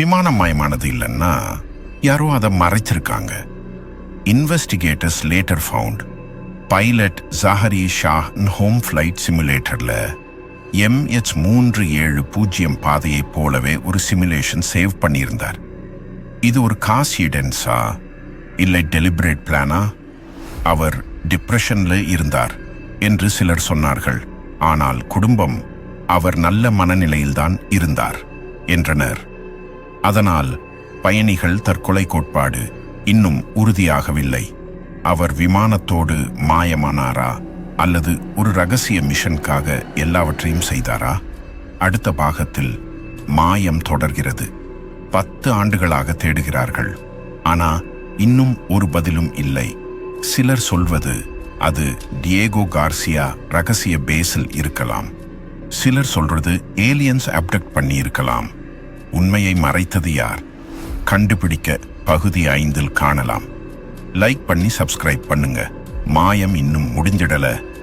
விமானம் மாயமானது இல்லைன்னா யாரோ அதை மறைச்சிருக்காங்க. Investigators later found pilot Zaharie Shah home flight சிமுலேட்டரில் MH மூன்று ஏழு பூஜ்ஜியம் பாதையைப் போலவே ஒரு சிமுலேஷன் சேவ் பண்ணியிருந்தார். இது ஒரு காசிடென்ஸா இல்லை டெலிபரேட் பிளானா அவர் டிப்ரெஷனில் இருந்தார் என்று சிலர் சொன்னார்கள். ஆனால் குடும்பம் அவர் நல்ல மனநிலையில்தான் இருந்தார் என்றனர். அதனால் பயணிகள் தற்கொலை கோட்பாடு இன்னும் உறுதியாகவில்லை. அவர் விமானத்தோடு மாயமானாரா? அல்லது ஒரு ரகசிய மிஷனுக்காக எல்லாவற்றையும் செய்தாரா? அடுத்த பாகத்தில் மாயம் தொடர்கிறது. பத்து ஆண்டுகளாக தேடுகிறார்கள். ஆனா இன்னும் ஒரு பதிலும் இல்லை. சிலர் சொல்வது அது டியேகோ கார்சியா ரகசிய பேஸில் இருக்கலாம். சிலர் சொல்றது ஏலியன்ஸ் அப்டக்ட் பண்ணி இருக்கலாம் உண்மையை மறைத்தது யார்? கண்டுபிடிக்க பகுதி ஐந்தில் காணலாம். லைக் பண்ணி சப்ஸ்கிரைப் பண்ணுங்க. மாயம் இன்னும் முடிஞ்சிடல.